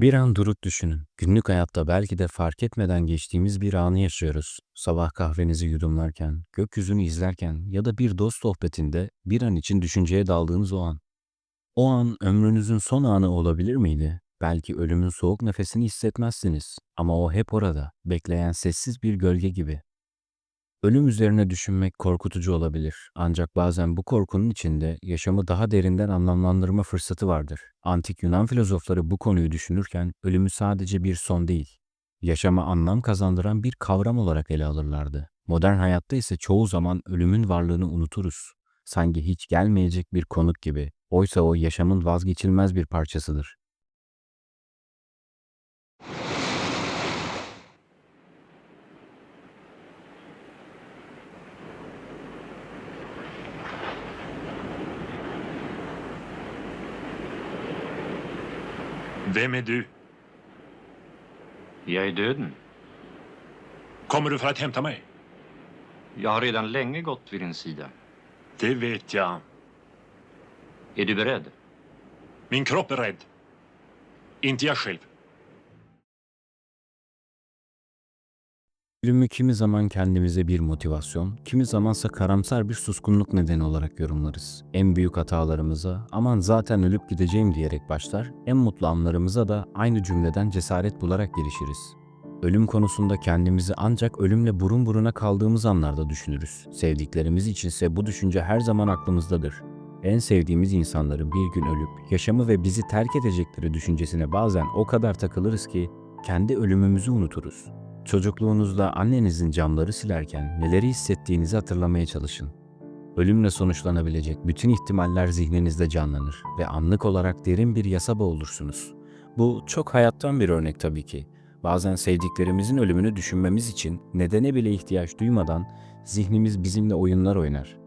Bir an durup düşünün. Günlük hayatta belki de fark etmeden geçtiğimiz bir anı yaşıyoruz. Sabah kahvenizi yudumlarken, gökyüzünü izlerken ya da bir dost sohbetinde bir an için düşünceye daldığınız o an. O an ömrünüzün son anı olabilir miydi? Belki ölümün soğuk nefesini hissetmezsiniz ama o hep orada, bekleyen sessiz bir gölge gibi. Ölüm üzerine düşünmek korkutucu olabilir. Ancak bazen bu korkunun içinde yaşamı daha derinden anlamlandırma fırsatı vardır. Antik Yunan filozofları bu konuyu düşünürken ölümü sadece bir son değil, yaşama anlam kazandıran bir kavram olarak ele alırlardı. Modern hayatta ise çoğu zaman ölümün varlığını unuturuz. Sanki hiç gelmeyecek bir konuk gibi. Oysa o yaşamın vazgeçilmez bir parçasıdır. Vem är du? Jag är döden. Kommer du för att hämta mig? Jag har redan länge gått vid din sida. Det vet jag. Är du beredd? Min kropp är rädd. Inte jag själv. Ölümü kimi zaman kendimize bir motivasyon, kimi zamansa karamsar bir suskunluk nedeni olarak yorumlarız. En büyük hatalarımıza aman zaten ölüp gideceğim diyerek başlar, en mutlu anlarımıza da aynı cümleden cesaret bularak girişiriz. Ölüm konusunda kendimizi ancak ölümle burun buruna kaldığımız anlarda düşünürüz. Sevdiklerimiz içinse bu düşünce her zaman aklımızdadır. En sevdiğimiz insanları bir gün ölüp yaşamı ve bizi terk edecekleri düşüncesine bazen o kadar takılırız ki kendi ölümümüzü unuturuz. Çocukluğunuzda annenizin camları silerken neleri hissettiğinizi hatırlamaya çalışın. Ölümle sonuçlanabilecek bütün ihtimaller zihninizde canlanır ve anlık olarak derin bir yasaba olursunuz. Bu çok hayattan bir örnek tabii ki. Bazen sevdiklerimizin ölümünü düşünmemiz için nedene bile ihtiyaç duymadan zihnimiz bizimle oyunlar oynar.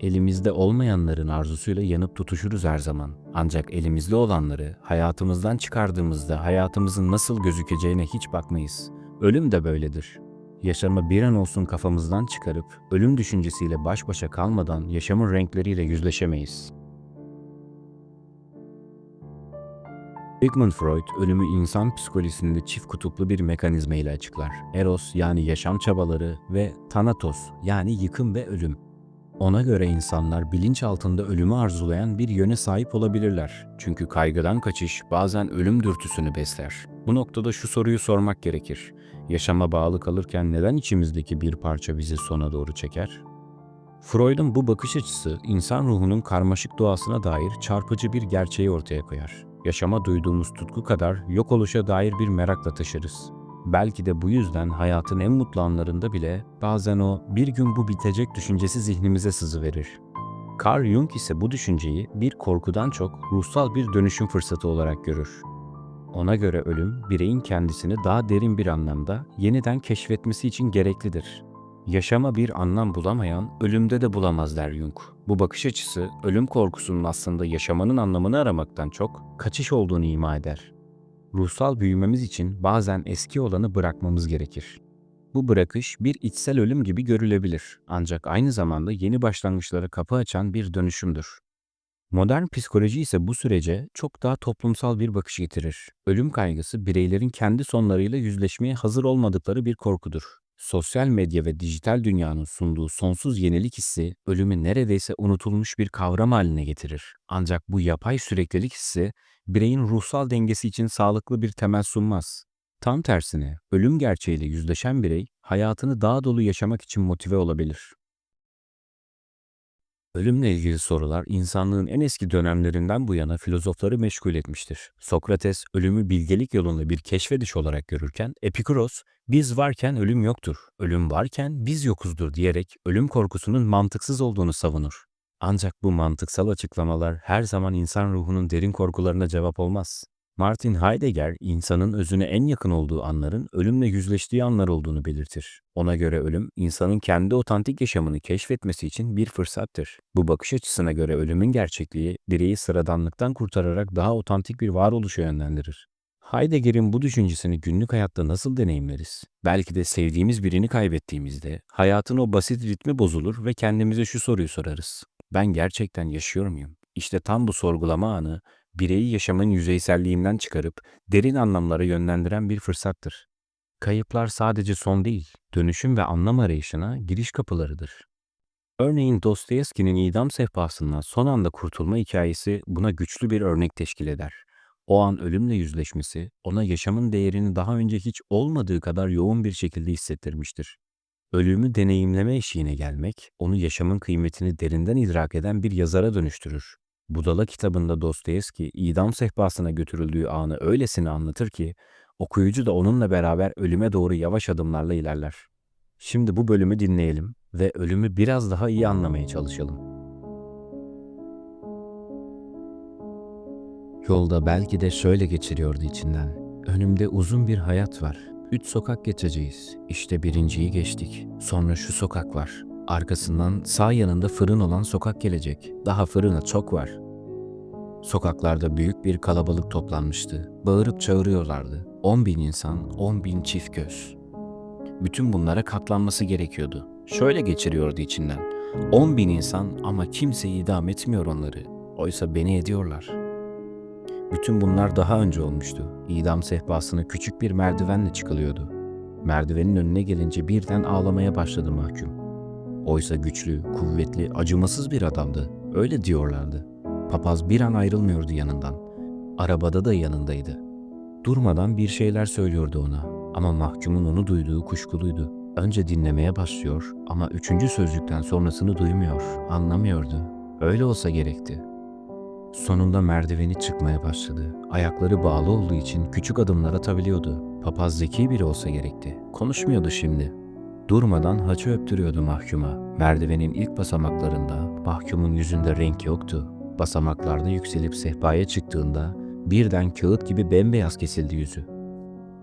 Elimizde olmayanların arzusuyla yanıp tutuşuruz her zaman. Ancak elimizde olanları hayatımızdan çıkardığımızda hayatımızın nasıl gözükeceğine hiç bakmayız. Ölüm de böyledir. Yaşamı bir an olsun kafamızdan çıkarıp ölüm düşüncesiyle baş başa kalmadan yaşamın renkleriyle yüzleşemeyiz. Sigmund Freud ölümü insan psikolojisinde çift kutuplu bir mekanizma ile açıklar. Eros yani yaşam çabaları ve Thanatos yani yıkım ve ölüm. Ona göre insanlar bilinç altında ölümü arzulayan bir yöne sahip olabilirler. Çünkü kaygıdan kaçış bazen ölüm dürtüsünü besler. Bu noktada şu soruyu sormak gerekir. Yaşama bağlı kalırken neden içimizdeki bir parça bizi sona doğru çeker? Freud'un bu bakış açısı insan ruhunun karmaşık doğasına dair çarpıcı bir gerçeği ortaya koyar. Yaşama duyduğumuz tutku kadar yok oluşa dair bir merakla taşırız. Belki de bu yüzden hayatın en mutlu anlarında bile bazen o bir gün bu bitecek düşüncesi zihnimize sızıverir. Carl Jung ise bu düşünceyi bir korkudan çok ruhsal bir dönüşüm fırsatı olarak görür. Ona göre ölüm, bireyin kendisini daha derin bir anlamda yeniden keşfetmesi için gereklidir. Yaşama bir anlam bulamayan, ölümde de bulamaz der Jung. Bu bakış açısı, ölüm korkusunun aslında yaşamanın anlamını aramaktan çok kaçış olduğunu ima eder. Ruhsal büyümemiz için bazen eski olanı bırakmamız gerekir. Bu bırakış bir içsel ölüm gibi görülebilir ancak aynı zamanda yeni başlangıçlara kapı açan bir dönüşümdür. Modern psikoloji ise bu sürece çok daha toplumsal bir bakış getirir. Ölüm kaygısı bireylerin kendi sonlarıyla yüzleşmeye hazır olmadıkları bir korkudur. Sosyal medya ve dijital dünyanın sunduğu sonsuz yenilik hissi ölümü neredeyse unutulmuş bir kavram haline getirir. Ancak bu yapay süreklilik hissi bireyin ruhsal dengesi için sağlıklı bir temel sunmaz. Tam tersine ölüm gerçeğiyle yüzleşen birey hayatını daha dolu yaşamak için motive olabilir. Ölümle ilgili sorular insanlığın en eski dönemlerinden bu yana filozofları meşgul etmiştir. Sokrates ölümü bilgelik yolunda bir keşfediş olarak görürken Epikuros biz varken ölüm yoktur, ölüm varken biz yokuzdur diyerek ölüm korkusunun mantıksız olduğunu savunur. Ancak bu mantıksal açıklamalar her zaman insan ruhunun derin korkularına cevap olmaz. Martin Heidegger, insanın özüne en yakın olduğu anların ölümle yüzleştiği anlar olduğunu belirtir. Ona göre ölüm, insanın kendi otantik yaşamını keşfetmesi için bir fırsattır. Bu bakış açısına göre ölümün gerçekliği, bireyi sıradanlıktan kurtararak daha otantik bir varoluşa yönlendirir. Heidegger'in bu düşüncesini günlük hayatta nasıl deneyimleriz? Belki de sevdiğimiz birini kaybettiğimizde hayatın o basit ritmi bozulur ve kendimize şu soruyu sorarız. Ben gerçekten yaşıyor muyum? İşte tam bu sorgulama anı bireyi yaşamın yüzeyselliğinden çıkarıp derin anlamlara yönlendiren bir fırsattır. Kayıplar sadece son değil, dönüşüm ve anlam arayışına giriş kapılarıdır. Örneğin Dostoyevski'nin idam sehpasından son anda kurtulma hikayesi buna güçlü bir örnek teşkil eder. O an ölümle yüzleşmesi ona yaşamın değerini daha önce hiç olmadığı kadar yoğun bir şekilde hissettirmiştir. Ölümü deneyimleme eşiğine gelmek, onu yaşamın kıymetini derinden idrak eden bir yazara dönüştürür. Budala kitabında Dostoyevski idam sehpasına götürüldüğü anı öylesine anlatır ki, okuyucu da onunla beraber ölüme doğru yavaş adımlarla ilerler. Şimdi bu bölümü dinleyelim ve ölümü biraz daha iyi anlamaya çalışalım. Yolda belki de şöyle geçiriyordu içinden. Önümde uzun bir hayat var. Üç sokak geçeceğiz. İşte birinciyi geçtik. Sonra şu sokak var. Arkasından sağ yanında fırın olan sokak gelecek. Daha fırına çok var. Sokaklarda büyük bir kalabalık toplanmıştı. Bağırıp çağırıyorlardı. 10 bin insan, 10 bin çift göz. Bütün bunlara katlanması gerekiyordu. Şöyle geçiriyordu içinden. 10 bin insan ama kimse idam etmiyor onları. Oysa beni ediyorlar. Bütün bunlar daha önce olmuştu. İdam sehpasına küçük bir merdivenle çıkılıyordu. Merdivenin önüne gelince birden ağlamaya başladı mahkum. Oysa güçlü, kuvvetli, acımasız bir adamdı. Öyle diyorlardı. Papaz bir an ayrılmıyordu yanından. Arabada da yanındaydı. Durmadan bir şeyler söylüyordu ona. Ama mahkumun onu duyduğu kuşkuluydu. Önce dinlemeye başlıyor ama üçüncü sözcükten sonrasını duymuyor, anlamıyordu. Öyle olsa gerekti. Sonunda merdiveni çıkmaya başladı. Ayakları bağlı olduğu için küçük adımlar atabiliyordu. Papaz zeki biri olsa gerekti. Konuşmuyordu şimdi. Durmadan haçı öptürüyordu mahkuma. Merdivenin ilk basamaklarında mahkumun yüzünde renk yoktu. Basamaklarda yükselip sehpaya çıktığında birden kağıt gibi bembeyaz kesildi yüzü.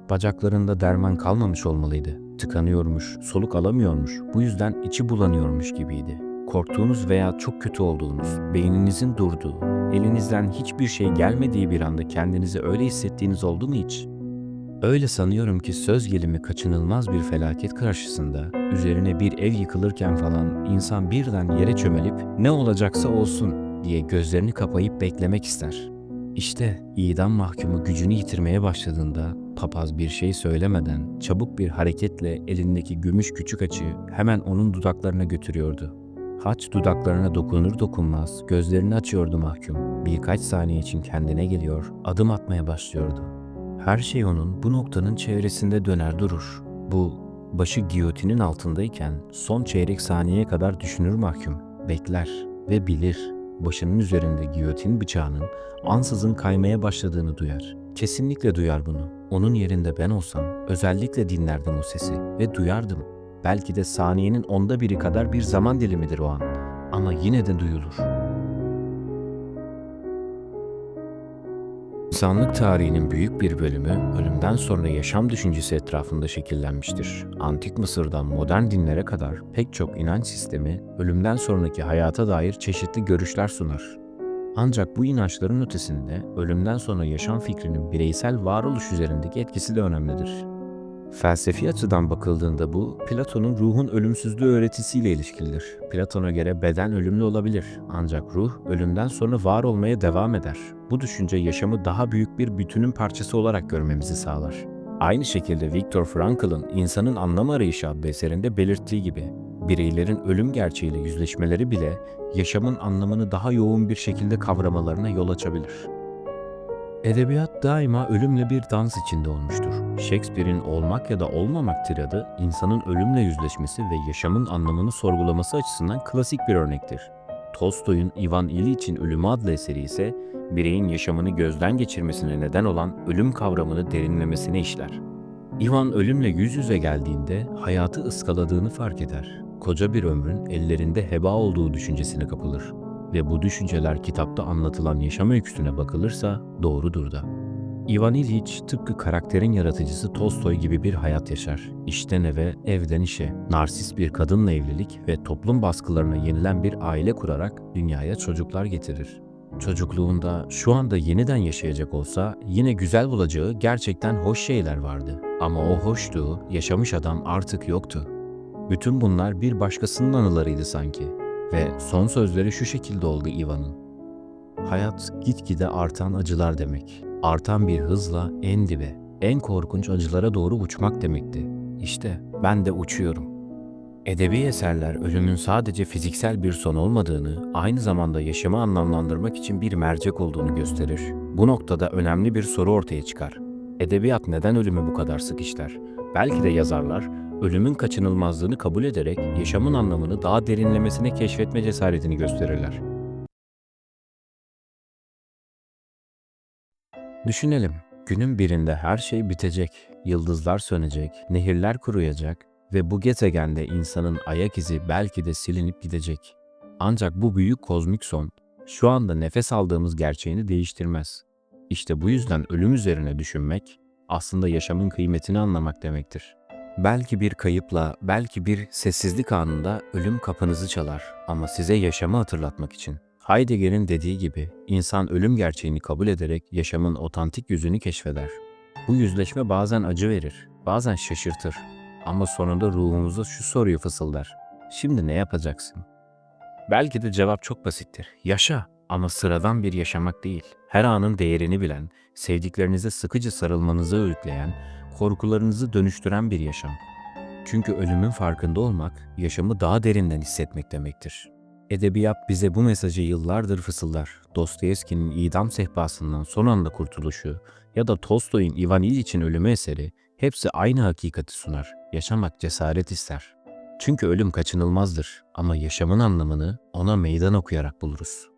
Bacaklarında derman kalmamış olmalıydı. Tıkanıyormuş, soluk alamıyormuş. Bu yüzden içi bulanıyormuş gibiydi. Korktuğunuz veya çok kötü olduğunuz, beyninizin durduğu, elinizden hiçbir şey gelmediği bir anda kendinizi öyle hissettiğiniz oldu mu hiç? Öyle sanıyorum ki söz gelimi kaçınılmaz bir felaket karşısında, üzerine bir ev yıkılırken falan insan birden yere çömelip ne olacaksa olsun diye gözlerini kapayıp beklemek ister. İşte idam mahkumu gücünü yitirmeye başladığında papaz bir şey söylemeden çabuk bir hareketle elindeki gümüş küçük açı hemen onun dudaklarına götürüyordu. Haç dudaklarına dokunur dokunmaz gözlerini açıyordu mahkum. Birkaç saniye için kendine geliyor, adım atmaya başlıyordu. Her şey onun bu noktanın çevresinde döner durur. Bu başı giyotinin altındayken son çeyrek saniyeye kadar düşünür mahkum. Bekler ve bilir. Başının üzerinde giyotin bıçağının ansızın kaymaya başladığını duyar. Kesinlikle duyar bunu. Onun yerinde ben olsam özellikle dinlerdim o sesi ve duyardım. Belki de saniyenin onda biri kadar bir zaman dilimidir o an. Ama yine de duyulur. İnsanlık tarihinin büyük bir bölümü ölümden sonra yaşam düşüncesi etrafında şekillenmiştir. Antik Mısır'dan modern dinlere kadar pek çok inanç sistemi ölümden sonraki hayata dair çeşitli görüşler sunar. Ancak bu inançların ötesinde ölümden sonra yaşam fikrinin bireysel varoluş üzerindeki etkisi de önemlidir. Felsefi açıdan bakıldığında bu, Platon'un ruhun ölümsüzlüğü öğretisiyle ilişkilidir. Platon'a göre beden ölümlü olabilir ancak ruh ölümden sonra var olmaya devam eder. Bu düşünce yaşamı daha büyük bir bütünün parçası olarak görmemizi sağlar. Aynı şekilde Viktor Frankl'ın İnsanın Anlam Arayışı adlı eserinde belirttiği gibi, bireylerin ölüm gerçeğiyle yüzleşmeleri bile yaşamın anlamını daha yoğun bir şekilde kavramalarına yol açabilir. Edebiyat daima ölümle bir dans içinde olmuştur. Shakespeare'in olmak ya da olmamak tiradı, insanın ölümle yüzleşmesi ve yaşamın anlamını sorgulaması açısından klasik bir örnektir. Tolstoy'un Ivan İliç'in Ölümü adlı eseri ise bireyin yaşamını gözden geçirmesine neden olan ölüm kavramını derinlemesine işler. Ivan ölümle yüz yüze geldiğinde hayatı ıskaladığını fark eder. Koca bir ömrün ellerinde heba olduğu düşüncesine kapılır ve bu düşünceler kitapta anlatılan yaşam öyküsüne bakılırsa doğrudur da. Ivan İliç tıpkı karakterin yaratıcısı Tolstoy gibi bir hayat yaşar. İşten eve, evden işe, narsist bir kadınla evlilik ve toplum baskılarına yenilen bir aile kurarak dünyaya çocuklar getirir. Çocukluğunda şu anda yeniden yaşayacak olsa yine güzel bulacağı gerçekten hoş şeyler vardı. Ama o hoşluğu yaşamış adam artık yoktu. Bütün bunlar bir başkasının anılarıydı sanki. Ve son sözleri şu şekilde oldu Ivan'ın. Hayat gitgide artan acılar demek. Artan bir hızla en dibe, en korkunç acılara doğru uçmak demekti. İşte ben de uçuyorum. Edebi eserler ölümün sadece fiziksel bir son olmadığını, aynı zamanda yaşamı anlamlandırmak için bir mercek olduğunu gösterir. Bu noktada önemli bir soru ortaya çıkar. Edebiyat neden ölümü bu kadar sık işler? Belki de yazarlar, ölümün kaçınılmazlığını kabul ederek yaşamın anlamını daha derinlemesine keşfetme cesaretini gösterirler. Düşünelim, günün birinde her şey bitecek, yıldızlar sönecek, nehirler kuruyacak ve bu gezegende insanın ayak izi belki de silinip gidecek. Ancak bu büyük kozmik son, şu anda nefes aldığımız gerçeğini değiştirmez. İşte bu yüzden ölüm üzerine düşünmek, aslında yaşamın kıymetini anlamak demektir. Belki bir kayıpla, belki bir sessizlik anında ölüm kapınızı çalar ama size yaşamı hatırlatmak için. Heidegger'in dediği gibi insan ölüm gerçeğini kabul ederek yaşamın otantik yüzünü keşfeder. Bu yüzleşme bazen acı verir, bazen şaşırtır ama sonunda ruhumuza şu soruyu fısıldar. Şimdi ne yapacaksın? Belki de cevap çok basittir. Yaşa ama sıradan bir yaşamak değil. Her anın değerini bilen, sevdiklerinize sıkıcı sarılmanızı öğütleyen, korkularınızı dönüştüren bir yaşam. Çünkü ölümün farkında olmak, yaşamı daha derinden hissetmek demektir. Edebiyat bize bu mesajı yıllardır fısıldar. Dostoyevski'nin idam sehpasından son anda kurtuluşu ya da Tolstoy'un Ivan İliç'in ölümü eseri hepsi aynı hakikati sunar. Yaşamak cesaret ister. Çünkü ölüm kaçınılmazdır ama yaşamın anlamını ona meydan okuyarak buluruz.